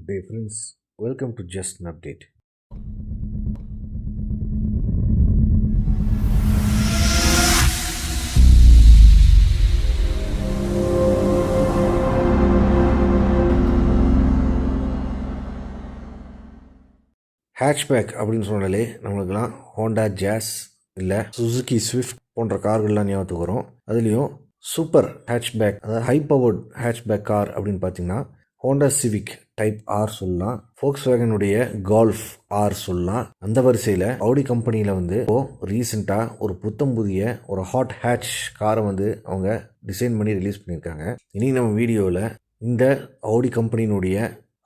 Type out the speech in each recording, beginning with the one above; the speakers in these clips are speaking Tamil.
Good day friends welcome to just an update hatchback அப்படின்னு சொன்னாலே நம்மளுக்கெல்லாம் ஹோண்டா ஜாஸ் இல்லை சுசுகி ஸ்விஃப்ட் போன்ற கார்கள்லாம் ஞாபகத்துக்கு வரும். அதுலேயும் சூப்பர் ஹேட்ச்பேக் அதாவது ஹை பவர்ட் ஹேட்ச்பேக் கார் அப்படின்னு பார்த்தீங்கன்னா ஹோண்டா சிவிக் டைப் ஆர் சொல்லலாம். ஃபோக்ஸ் வேகனுடைய கால்ஃப் ஆர் சொல்லலாம். அந்த வரிசையில் ஆடி கம்பெனியில் வந்து இப்போ ரீசெண்டாக ஒரு புத்தம் புதிய ஒரு ஹாட் ஹேட்ச் காரை வந்து அவங்க டிசைன் பண்ணி ரிலீஸ் பண்ணியிருக்காங்க. இனி நம்ம வீடியோவில் இந்த ஆடி கம்பெனியினுடைய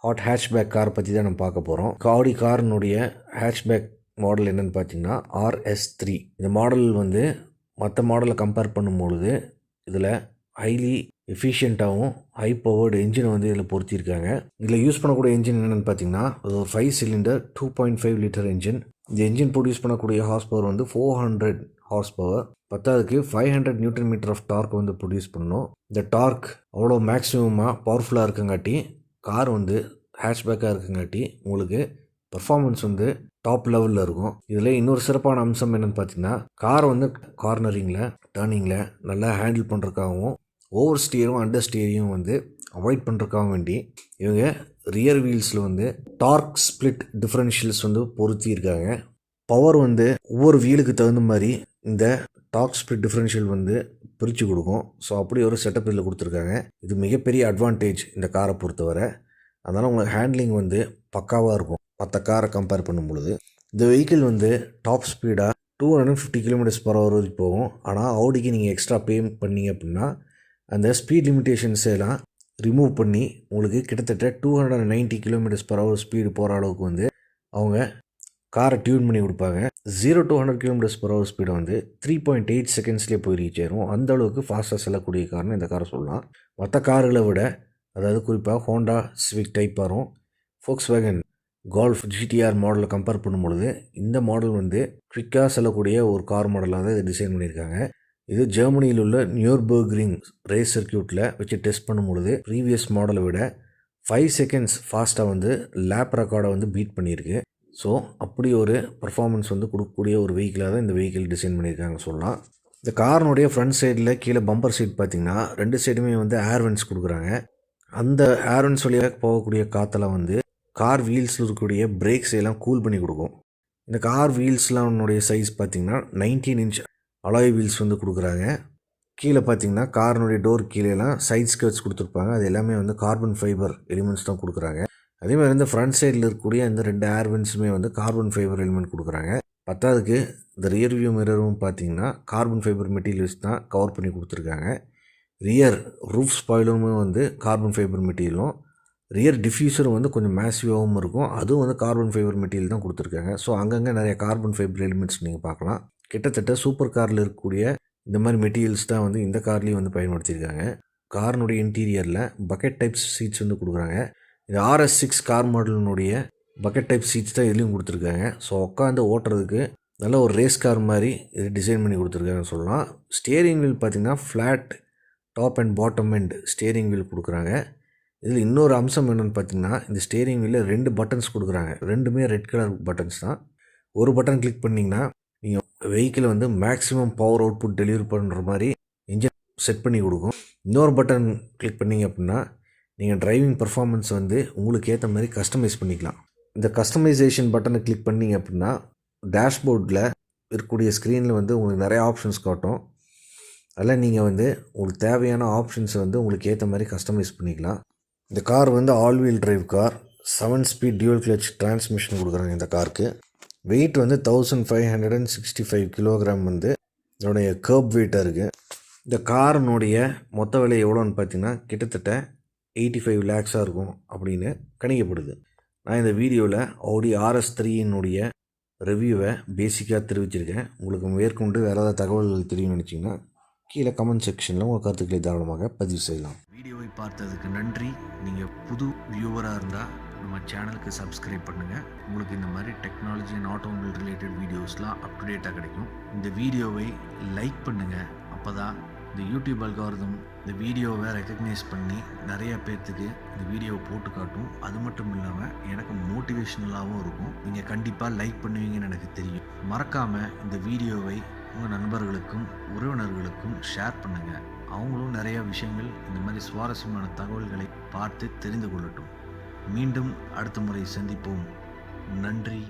ஹாட் ஹேட்ச்பேக் கார் பற்றி தான் நம்ம பார்க்க போகிறோம் ஆடி காரினுடைய ஹேட்ச்பேக் மாடல் என்னென்னு பார்த்தீங்கன்னா ஆர்எஸ் த்ரீ இந்த மாடல் வந்து மற்ற மாடலை கம்பேர் பண்ணும்பொழுது இதில் ஹைலி எஃபிஷியண்ட்டாகவும் ஹை பவர்டு என்ஜினை வந்து இதில் பொருத்தியிருக்காங்க இதில் யூஸ் பண்ணக்கூடிய என்ஜின் என்னென்னு பார்த்தீங்கன்னா அது ஒரு five cylinder two point five litre engine இந்த என்ஜின் ப்ரொடியூஸ் பண்ணக்கூடிய ஹார்ஸ் பவர் வந்து ஃபோர் ஹண்ட்ரட் ஹார்ஸ் பவர் பத்தாவதுக்கு five hundred newton metre of torque வந்து ப்ரொடியூஸ் பண்ணணும். இந்த டார்க் அவ்வளோ மேக்ஸிமமாக பவர்ஃபுல்லாக இருக்கங்காட்டி கார் வந்து ஹேஷ்பேக்காக இருக்கங்காட்டி உங்களுக்கு பர்ஃபார்மன்ஸ் வந்து டாப் லெவலில் இருக்கும். இதில் இன்னொரு சிறப்பான அம்சம் என்னென்னு பார்த்தீங்கன்னா கார் வந்து கார்னரிங்கில் டேர்னிங்கில் நல்லா ஹேண்டில் பண்ணுறதுக்காகவும் ஓவர் ஸ்டியரும் அண்டர் ஸ்டியரையும் வந்து அவாய்ட் பண்ணுறக்காக வேண்டி இவங்க ரியர் வீல்ஸில் வந்து டார்க் ஸ்ப்ளிட் டிஃப்ரென்ஷியல்ஸ் வந்து பொருத்தியிருக்காங்க. பவர் வந்து ஒவ்வொரு வீலுக்கு தகுந்த மாதிரி இந்த டார்க் ஸ்ப்ளிட் டிஃப்ரென்ஷியல் வந்து பிரித்து கொடுக்கும். ஸோ அப்படி ஒரு செட்டப் இதில் கொடுத்துருக்காங்க. இது மிகப்பெரிய அட்வான்டேஜ் இந்த காரை பொறுத்தவரை. அதனால் உங்களுக்கு ஹேண்ட்லிங் வந்து பக்காவாக இருக்கும். மற்ற காரை கம்பேர் பண்ணும் பொழுது. இந்த வெஹிக்கிள் வந்து டாப் ஸ்பீடாக two hundred fifty kilometres per hour வரைக்கும் போகும். ஆனால் ஆடிக்கு நீங்கள் எக்ஸ்ட்ரா பே பண்ணீங்க அப்படின்னா அந்த ஸ்பீட் லிமிட்டேஷன்ஸ் எல்லாம் ரிமூவ் பண்ணி உங்களுக்கு கிட்டத்தட்ட two hundred and ninety kilometres per hour speed போகிற அளவுக்கு வந்து அவங்க காரை டியூன் பண்ணி கொடுப்பாங்க. Zero to hundred kilometres per hour ஸ்பீடை வந்து த்ரீ பாயிண்ட் எயிட் செகண்ட்ஸ்லேயே போய் ரீச் ஆயிரும். அந்த அளவுக்கு ஃபாஸ்ட்டாக செல்லக்கூடிய காரணம் இந்த காரை சொல்லலாம். மற்ற கார்களை விட அதாவது குறிப்பாக ஹோண்டா சிவிக் டைப் வரும் ஃபோக்ஸ் வேகன் கால்ஃப் ஜிடிஆர் மாடலை கம்பேர் பண்ணும்பொழுது இந்த மாடல் வந்து குவிக்காக செல்லக்கூடிய ஒரு கார் மாடலாக தான் இதை டிசைன் பண்ணியிருக்காங்க. இது ஜெர்மனியில் உள்ள நியூர்பர்க்ரிங் ரேஸ் சர்க்கியூட்டில் வச்சு டெஸ்ட் பண்ணும்பொழுது ப்ரீவியஸ் மாடலை விட ஃபைவ் செகண்ட்ஸ் ஃபாஸ்ட்டாக வந்து லேப் ரெக்கார்டை வந்து பீட் பண்ணியிருக்கு. ஸோ அப்படி ஒரு பர்ஃபார்மன்ஸ் வந்து கொடுக்கக்கூடிய ஒரு வெஹிக்கிளாக தான் இந்த வெஹிக்கிள் டிசைன் பண்ணியிருக்காங்க சொல்லலாம். இந்த காரனுடைய ஃப்ரண்ட் சைடில் கீழே பம்பர் சீட் பார்த்திங்கன்னா ரெண்டு சைடுமே வந்து ஏர்வென்ஸ் கொடுக்குறாங்க. அந்த ஏர்வென்ஸ் வழியாக போகக்கூடிய காற்றெல்லாம் வந்து கார் வீல்ஸில் இருக்கக்கூடிய பிரேக்ஸ் எல்லாம் கூல் பண்ணி கொடுக்கும். இந்த கார் வீல்ஸ்லாம் சைஸ் பார்த்திங்கன்னா நைன்டீன் இன்ச் அலாய் வீல்ஸ் வந்து கொடுக்குறாங்க. கீழே பார்த்தீங்கன்னா காரினுடைய டோர் கீழேலாம் சைட் ஸ்கர்ட்ஸ் கொடுத்துருப்பாங்க. அது எல்லாமே வந்து கார்பன் ஃபைபர் எலிமெண்ட்ஸ் தான் கொடுக்குறாங்க. அதே மாதிரி இந்த ஃப்ரண்ட் சைடில் இருக்கக்கூடிய இந்த ரெண்டு ஏர்வென்ஸுமே வந்து கார்பன் ஃபைபர் எலிமெண்ட் கொடுக்குறாங்க. பத்தாவதுக்கு இந்த ரியர் வியூ மிரரும் பார்த்தீங்கன்னா கார்பன் ஃபைபர் மெட்டீரியல்ஸ் தான் கவர் பண்ணி கொடுத்துருக்காங்க. ரியர் ரூஃப் ஸ்பாயிலுமே வந்து கார்பன் ஃபைபர் மெட்டீரியலும் ரியர் டிஃப்யூசரும் வந்து கொஞ்சம் மேசிவாகவும் இருக்கும். அதுவும் வந்து கார்பன் ஃபைபர் மெட்டீரியல் தான் கொடுத்துருக்காங்க. ஸோ அங்கங்கே நிறைய கார்பன் ஃபைபர் எலிமெண்ட்ஸ் நீங்கள் பார்க்கலாம். கிட்டத்தட்ட சூப்பர் காரில் இருக்கக்கூடிய இந்த மாதிரி மெட்டீரியல்ஸ் தான் வந்து இந்த கார்லேயும் வந்து பயன்படுத்தியிருக்காங்க. காரினுடைய இன்டீரியரில் பக்கெட் டைப்ஸ் சீட்ஸ் வந்து கொடுக்குறாங்க. இது ஆர்எஸ் சிக்ஸ் கார் மாடலினுடைய பக்கெட் டைப் சீட்ஸ் தான் இதுலேயும் கொடுத்துருக்காங்க. ஸோ உட்காந்து ஓட்டுறதுக்கு நல்ல ஒரு ரேஸ் கார் மாதிரி இது டிசைன் பண்ணி கொடுத்துருக்காங்கன்னு சொல்லலாம். ஸ்டேரிங் வீல் பார்த்திங்கன்னா flat top and bottom and steering wheel கொடுக்குறாங்க. இதில் இன்னொரு அம்சம் என்னென்னு பார்த்தீங்கன்னா இந்த ஸ்டேரிங் வீலில் ரெண்டு பட்டன்ஸ் கொடுக்குறாங்க. ரெண்டுமே ரெட் கலர் பட்டன்ஸ் தான். ஒரு பட்டன் கிளிக் பண்ணிங்கன்னா நீங்கள் வெஹிக்கிள் வந்து மேக்ஸிமம் பவர் அவுட்புட் டெலிவரி பண்ணுற மாதிரி இன்ஜின் செட் பண்ணி கொடுக்கும். இன்னொரு பட்டன் கிளிக் பண்ணிங்க அப்படின்னா நீங்கள் டிரைவிங் பர்ஃபார்மன்ஸ் வந்து உங்களுக்கு ஏற்ற மாதிரி கஸ்டமைஸ் பண்ணிக்கலாம். இந்த கஸ்டமைசேஷன் பட்டனை கிளிக் பண்ணிங்க அப்படின்னா டேஷ்போர்டில் இருக்கக்கூடிய ஸ்க்ரீனில் வந்து உங்களுக்கு நிறைய ஆப்ஷன்ஸ் காட்டும். அதில் நீங்கள் வந்து உங்களுக்கு தேவையான ஆப்ஷன்ஸை வந்து உங்களுக்கு ஏற்ற மாதிரி கஸ்டமைஸ் பண்ணிக்கலாம். இந்த கார் வந்து all wheel drive car seven speed dual clutch transmission கொடுக்குறாங்க இந்த காருக்கு வெயிட் வந்து thousand five hundred and sixty five kilogram வந்து இதனுடைய கர்ப் வெயிட்டாக இருக்குது இந்த காரினுடைய மொத்த விலை எவ்வளோன்னு பார்த்தீங்கன்னா கிட்டத்தட்ட எயிட்டி ஃபைவ் லேக்ஸாக இருக்கும் அப்படின்னு கணிக்கப்படுது. நான் இந்த வீடியோவில் ஆடி ஆர்எஸ் த்ரீயினுடைய ரிவ்யூவை பேசிக்காக தெரிவிச்சிருக்கேன். உங்களுக்கு மேற்கொண்டு வேறு ஏதாவது தகவல்கள் தெரியும்னு நினச்சிங்கன்னா கீழே கமெண்ட் செக்ஷனில் உங்கள் கருத்துக்களை தாராளமாக பதிவு செய்யலாம். வீடியோவை பார்த்ததுக்கு நன்றி. நீங்கள் புது வியூவராக இருந்தால் நம்ம சேனலுக்கு சப்ஸ்கிரைப் பண்ணுங்கள் உங்களுக்கு இந்த மாதிரி டெக்னாலஜி அண்ட் ஆட்டோமொபைல் ரிலேட்டட் வீடியோஸ்லாம் அப் டு டேட்டாக கிடைக்கும். இந்த வீடியோவை லைக் பண்ணுங்கள் அப்போ தான் இந்த யூடியூப் அல்காரதம் இந்த வீடியோவை ரெக்கக்னைஸ் பண்ணி நிறைய பேர்த்துக்கு இந்த வீடியோவை போட்டு காட்டும். அது மட்டும் இல்லாமல் எனக்கு மோட்டிவேஷ்னலாகவும் இருக்கும். நீங்கள் கண்டிப்பாக லைக் பண்ணுவீங்கன்னு எனக்கு தெரியும். மறக்காமல் இந்த வீடியோவை உங்கள் நண்பர்களுக்கும் உறவினர்களுக்கும் ஷேர் பண்ணுங்கள் அவங்களும் நிறையா விஷயங்கள் இந்த மாதிரி சுவாரஸ்யமான தகவல்களை பார்த்து தெரிந்து கொள்ளட்டும். மீண்டும் அடுத்த முறை சந்திப்போம். நன்றி